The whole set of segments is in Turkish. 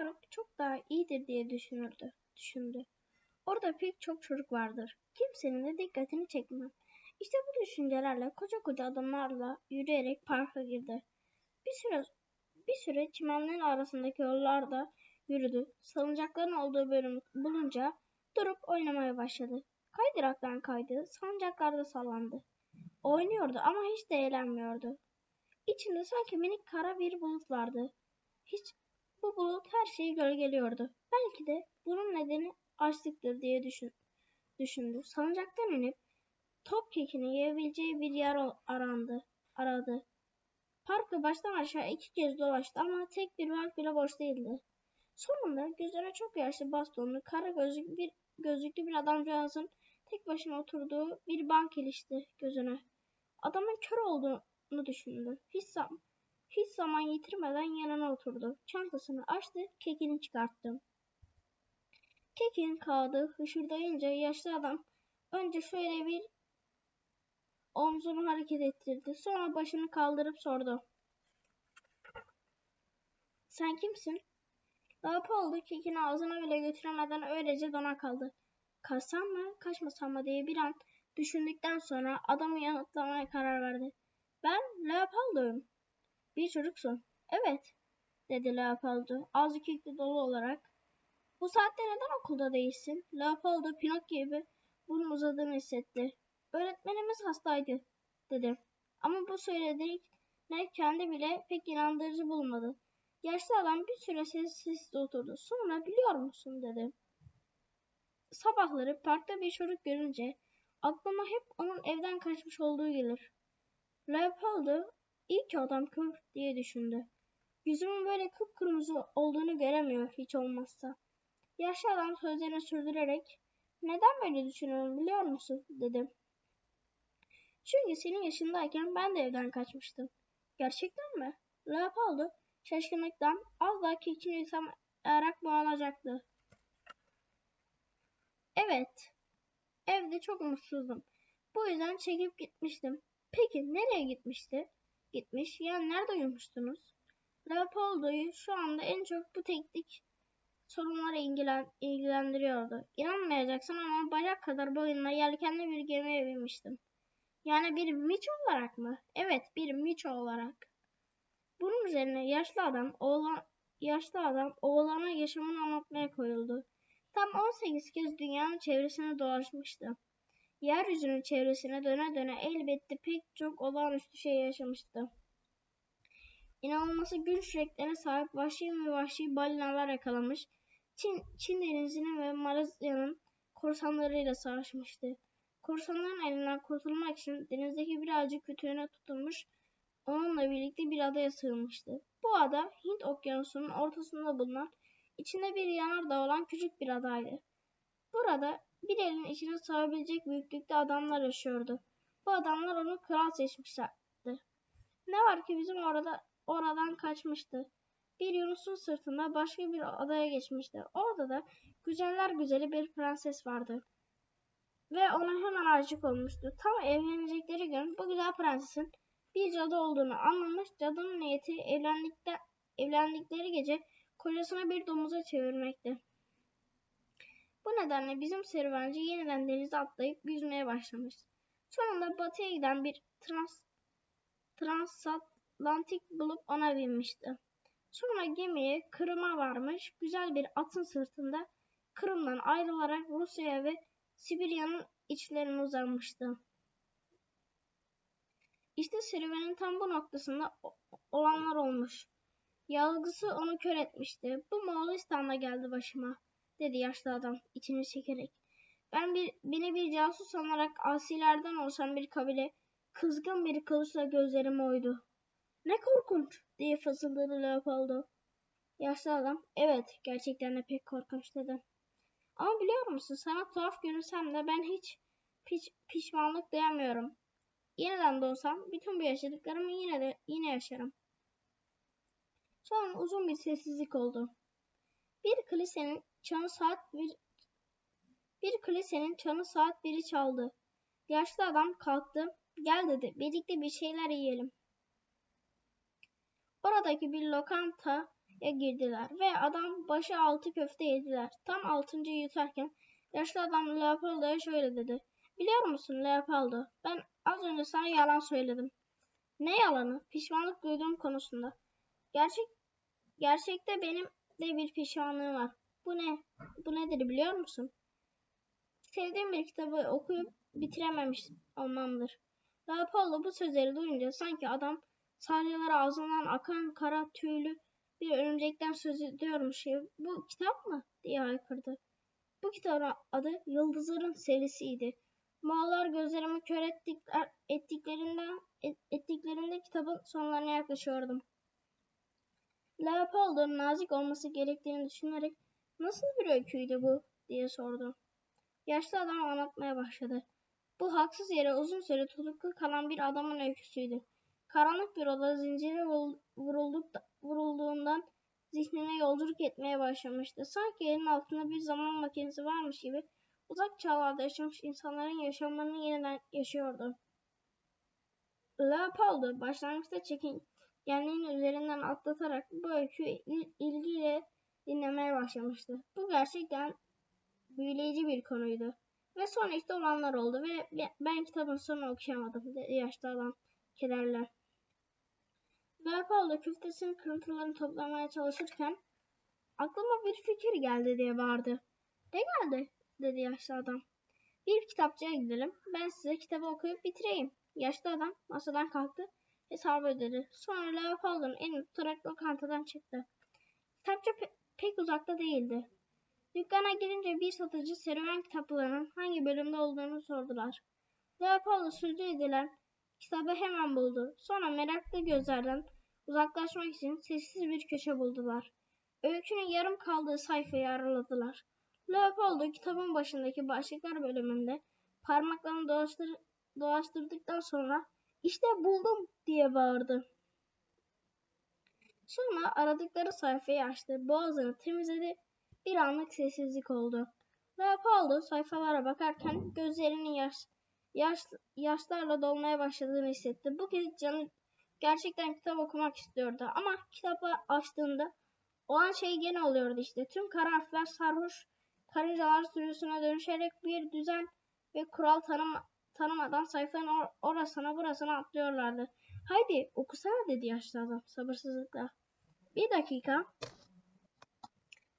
park çok daha iyidir diye düşünürdü, düşündü. Orada pek çok çocuk vardır. Kimsenin de dikkatini çekmem. İşte bu düşüncelerle koca koca adımlarla yürüyerek parka girdi. Bir süre bir süre çimenlerin arasındaki yollarda yürüdü. Salıncakların olduğu bölümü bulunca durup oynamaya başladı. Kaydıraktan kaydı, salıncaklarda sallandı. Oynuyordu ama hiç de eğlenmiyordu. İçinde sanki minik kara bir bulut vardı. Hiç bu bulut her şeyi gölgeliyordu. Belki de bunun nedeni açlıktır diye düşün, düşündü. Salıncaktan inip top kekini yiyebileceği bir yer arandı, aradı. Parkı baştan aşağı iki kez dolaştı ama tek bir bank bile boş değildi. Sonunda gözüne çok yaşlı bastonlu, kara gözlük bir, gözlüklü bir adamcağızın tek başına oturduğu bir bank ilişti gözüne. Adamın kör olduğunu düşündü. Hiç, zam hiç zaman yitirmeden yanına oturdu. Çantasını açtı, kekini çıkarttı. Kekin kağıdı hışırdayınca yaşlı adam önce şöyle bir omzunu hareket ettirdi. Sonra başını kaldırıp sordu. Sen kimsin? Leopoldo kekini ağzına bile götüremeden öylece dona kaldı. Kaçsam mı, kaçmasam mı diye bir an düşündükten sonra adamı yanıtlamaya karar verdi. Ben Leopoldo'yum. Bir çocuksun. Evet, dedi Leopoldo ağzı kekli dolu olarak. Bu saatte neden okulda değilsin? Leopoldo Pinokyo gibi bunun uzadığını hissetti. Öğretmenimiz hastaydı, dedi. Ama bu söylediği ne kendi bile pek inandırıcı bulmadı. Yaşlı adam bir süre sessiz oturdu. Sonra biliyor musun dedi. Sabahları parkta bir çocuk görünce aklıma hep onun evden kaçmış olduğu gelir. Leopoldo iyi ki adam kör diye düşündü. Yüzümün böyle kıpkırmızı olduğunu göremiyor hiç olmazsa. Yaşlı adam sözlerini sürdürerek neden böyle düşünüyorum biliyor musun dedim. Çünkü senin yaşındayken ben de evden kaçmıştım. Gerçekten mi? Leopoldo şaşkınlıktan az daha keçini yutamayarak bağlayacaktı. Evet. Evde çok mutsuzdum. Bu yüzden çekip gitmiştim. Peki nereye gitmişti? Gitmiş. Yani nerede uyumuştunuz? Leopoldo'yu şu anda en çok bu teknik sorunlara ilgilen, ilgilendiriyordu. İnanmayacaksın ama bacak kadar boyunla yelkenli bir gemiye binmiştim. Yani bir miço olarak mı? Evet, bir miço olarak. Bunun üzerine yaşlı adam, oğlan, yaşlı adam oğlana yaşamını anlatmaya koyuldu. Tam 18 kez dünyanın çevresine dolaşmıştı. Yeryüzünün çevresine döne döne elbette pek çok olağanüstü şey yaşamıştı. İnanılması güç renklerine sahip vahşi ve vahşi balinalar yakalamış, Çin, Çin denizinin ve Malezya'nın korsanlarıyla savaşmıştı. Korsanların elinden kurtulmak için denizdeki birazcık kütüğüne tutulmuş, onunla birlikte bir adaya sığınmıştı. Bu ada Hint okyanusunun ortasında bulunan, içinde bir yanardağ olan küçük bir adaydı. Burada bir elin içine sığabilecek büyüklükte adamlar yaşıyordu. Bu adamlar onu kral seçmişlerdi. Ne var ki bizim orada oradan kaçmıştı. Bir Yunus'un sırtında başka bir adaya geçmişti. Orada da güzeller güzeli bir prenses vardı. Ve ona hemen aşık olmuştu. Tam evlenecekleri gün bu güzel prensesin bir cadı olduğunu anlamış. Cadının niyeti evlendikten, evlendikleri gece kocasına bir domuza çevirmekti. Bu nedenle bizim serüvenci yeniden denize atlayıp yüzmeye başlamış. Sonunda batıya giden bir trans, transatlantik bulup ona binmişti. Sonra gemiye Kırım'a varmış, güzel bir atın sırtında Kırım'dan ayrılarak Rusya'ya ve Sibirya'nın içlerine uzanmıştı. İşte serüvenin tam bu noktasında olanlar olmuş. Yalgısı onu kör etmişti. Bu Moğolistan'da geldi başıma, dedi yaşlı adam içini çekerek. Ben bir, beni bir casus sanarak asilerden olsam bir kabile, kızgın bir kılıçla gözlerimi oydu. Ne korkunç diye fısıldadı Leopoldo. Yaşlı adam, evet gerçekten de pek korkunç dedi. Ama biliyor musun sana tuhaf görünsem de ben hiç piş, pişmanlık duyamıyorum. Yeniden doğsam bütün bu yaşadıklarımı yine de yine yaşarım. Sonra uzun bir sessizlik oldu. Bir kilisenin çanı saat bir bir kilisenin çanı saat biri çaldı. Yaşlı adam kalktı. Gel dedi. Birlikte bir şeyler yiyelim. Oradaki bir lokanta girdiler ve adam başı altı köfte yediler. Tam altıncıyı yutarken yaşlı adam Leopoldo'ya şöyle dedi. Biliyor musun Leopoldo ben az önce sana yalan söyledim. Ne yalanı? Pişmanlık duyduğum konusunda. Gerçek gerçekte benim de bir pişmanlığım var. Bu ne? Bu nedir biliyor musun? Sevdiğim bir kitabı okuyup bitirememiş olmamdır. Leopoldo bu sözleri duyunca sanki adam salyalar ağzından akan kara tüylü bir örümcekten söz ediyormuş bu kitap mı diye haykırdı. Bu kitabın adı Yıldızların serisiydi. Moğollar gözlerimi kör ettikler, ettiklerinden et- ettiklerinde kitabın sonlarına yaklaşıyordum. Leopoldo'nun nazik olması gerektiğini düşünerek nasıl bir öyküydü bu diye sordu. Yaşlı adam anlatmaya başladı. Bu haksız yere uzun süre tutuklu kalan bir adamın öyküsüydü. Karanlık bir oda zincire vurul- vurulduk, vurulduğundan zihnine yolculuk etmeye başlamıştı. Sanki elin altında bir zaman makinesi varmış gibi uzak çağlarda yaşamış insanların yaşamlarını yeniden yaşıyordu. Leopoldo başlangıçta çekingenliğin üzerinden atlatarak bu öyküyü il- ilgiyle dinlemeye başlamıştı. Bu gerçekten büyüleyici bir konuydu. Ve sonra işte olanlar oldu ve be- ben kitabın sonunu okuyamadım yaşlı adam kederle. Leopoldo küftesinin kırıntılarını toplamaya çalışırken aklıma bir fikir geldi diye bağırdı. Ne geldi? dedi yaşlı adam. Bir kitapçıya gidelim. Ben size kitabı okuyup bitireyim. Yaşlı adam masadan kalktı. Hesabı ödedi. Sonra Leopoldo'nun elini tutarak lokantadan çıktı. Kitapçı pek uzakta değildi. Dükkana girince bir satıcı serüven kitaplarının hangi bölümde olduğunu sordular. Leopoldo sözü edilen kitabı hemen buldu. Sonra meraklı gözlerden uzaklaşmak için sessiz bir köşe buldular. Öykünün yarım kaldığı sayfayı araladılar. Leopoldo kitabın başındaki başlıklar bölümünde parmaklarını dolaştır dolaştırdıktan sonra işte buldum diye bağırdı. Sonra aradıkları sayfayı açtı, boğazını temizledi, bir anlık sessizlik oldu. Leopoldo sayfalara bakarken gözlerinin yaş, yaş, yaşlarla dolmaya başladığını hissetti. Bu kez canı gerçekten kitap okumak istiyordu ama kitabı açtığında olan şey gene oluyordu işte. Tüm kara harfler sarhoş karıncalar sürüsüne dönüşerek bir düzen ve kural tanım, tanımadan sayfanın or orasına burasına atlıyorlardı. Haydi okusana dedi yaşlı adam sabırsızlıkla. Bir dakika.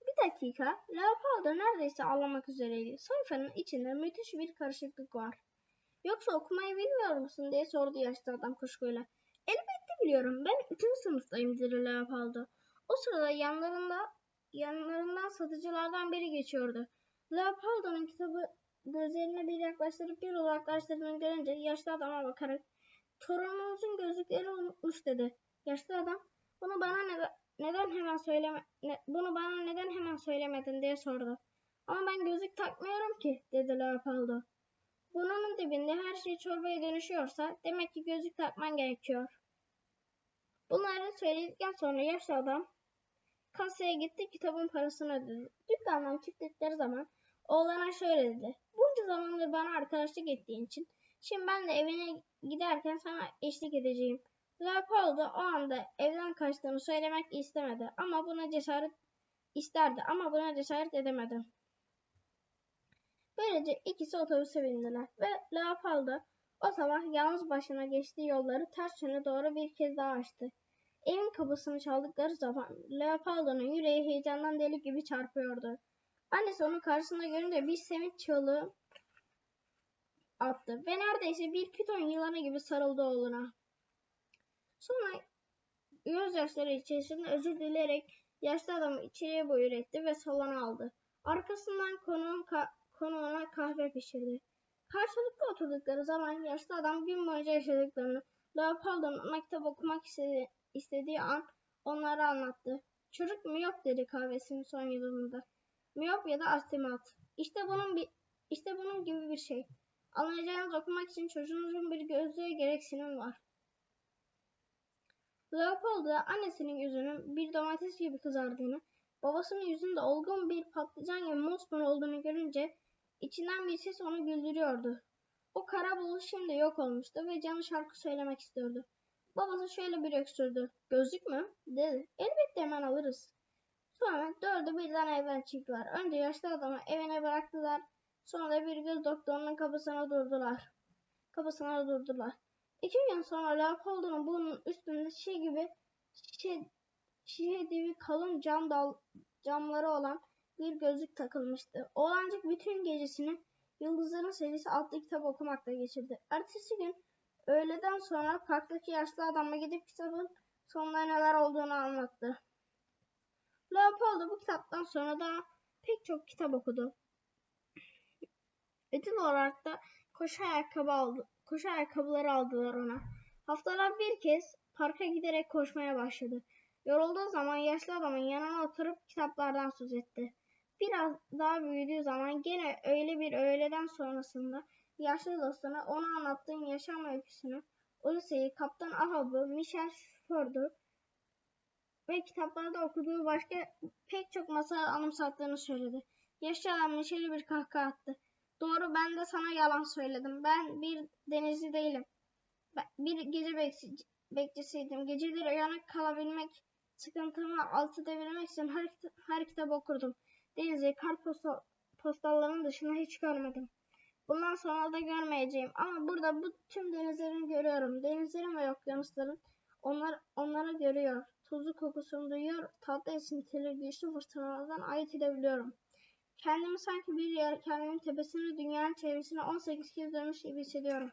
Bir dakika. Leopoldo neredeyse ağlamak üzereydi. Sayfanın içinde müthiş bir karışıklık var. Yoksa okumayı bilmiyor musun diye sordu yaşlı adam kuşkuyla. Elbette biliyorum. Ben üçüncü sınıftayım dedi Leopoldo. O sırada yanlarında yanlarından satıcılardan biri geçiyordu. Leopoldo'nun kitabı gözlerine bir yaklaştırıp bir uzaklaştırdığını görünce yaşlı adama bakarak torununuzun gözlükleri unutmuş dedi. Yaşlı adam bunu bana neden, neden hemen söyleme ne- bunu bana neden hemen söylemedin diye sordu. Ama ben gözlük takmıyorum ki dedi Leopoldo. Burnunun dibinde her şey çorbaya dönüşüyorsa demek ki gözlük takman gerekiyor. Bunları söyledikten sonra yaşlı adam kasaya gitti kitabın parasını ödedi. Dükkandan çıktıkları zaman oğlana şöyle dedi. Bunca zamandır bana arkadaşlık ettiğin için şimdi ben de evine giderken sana eşlik edeceğim. Leopoldo o anda evden kaçtığını söylemek istemedi ama buna cesaret isterdi ama buna cesaret edemedi. Böylece ikisi otobüse bindiler ve Leopoldo o sabah yalnız başına geçtiği yolları ters yöne doğru bir kez daha açtı. Evin kapısını çaldıkları zaman Leopoldo'nun yüreği heyecandan deli gibi çarpıyordu. Annesi onu karşısında görünce bir sevinç çığlığı attı ve neredeyse bir piton yılanı gibi sarıldı oğluna. Sonra gözyaşları içerisinde özür dileyerek yaşlı adamı içeriye buyur etti ve salona aldı. Arkasından konuğun ka- konuğuna kahve pişirdi. Karşılıklı oturdukları zaman yaşlı adam gün boyunca yaşadıklarını, Leopoldo'nun ona kitap okumak istedi- istediği an onlara anlattı. Çocuk miyop dedi kahvesinin son yudumunda. Miyop ya da astigmat. İşte bunun bir işte bunun gibi bir şey. Anlayacağınız okumak için çocuğunuzun bir gözlüğe gereksinim var. Leopoldo annesinin yüzünün bir domates gibi kızardığını, babasının yüzünde olgun bir patlıcan gibi mosmor olduğunu görünce içinden bir ses onu güldürüyordu. O kara bulut şimdi yok olmuştu ve canı şarkı söylemek istiyordu. Babası şöyle bir öksürdü. Gözlük mü? Dedi. Elbette hemen alırız. Sonra dördü birden evden çıktılar. Önce yaşlı adamı evine bıraktılar. Sonra da bir göz doktorunun kapısına durdular. Kapısına durdular. İki gün sonra Leopold'un burnunun üstünde şişe gibi şişe, şişe gibi kalın cam dal, camları olan bir gözlük takılmıştı. Oğlancık bütün gecesini Yıldızların serisi adlı kitap okumakla geçirdi. Ertesi gün öğleden sonra parktaki yaşlı adama gidip kitabın sonunda neler olduğunu anlattı. Leopoldo bu kitaptan sonra da pek çok kitap okudu. Ödül olarak da koşu ayakkabı aldı, koşu ayakkabıları aldılar ona. Haftalar bir kez parka giderek koşmaya başladı. Yorulduğu zaman yaşlı adamın yanına oturup kitaplardan söz etti. Biraz daha büyüdüğü zaman gene öyle bir öğleden sonrasında yaşlı dostuna ona anlattığın yaşam öyküsünü, Odyssey'i, Kaptan Ahab'ı, Michel Ford'u ve kitaplarda okuduğu başka pek çok masal anımsattığını söyledi. Yaşlı adam neşeli bir kahkaha attı. Doğru ben de sana yalan söyledim. Ben bir denizci değilim. Ben bir gece bekçi- bekçisiydim. Geceleri uyanık kalabilmek, sıkıntımı alt edebilmek için her, her kitap okurdum. Denizi, kart postal, postallarının dışında hiç görmedim. Bundan sonra da görmeyeceğim. Ama burada bu tüm denizlerini görüyorum. Denizlerin ve okyanusların onlar, onları görüyor. Tuzlu kokusunu duyuyor. Tatlı esintileri güçlü fırtınalardan ayırt edebiliyorum. Kendimi sanki bir yer, kendimin tepesine, dünyanın çevresine 18 kez dönmüş gibi hissediyorum.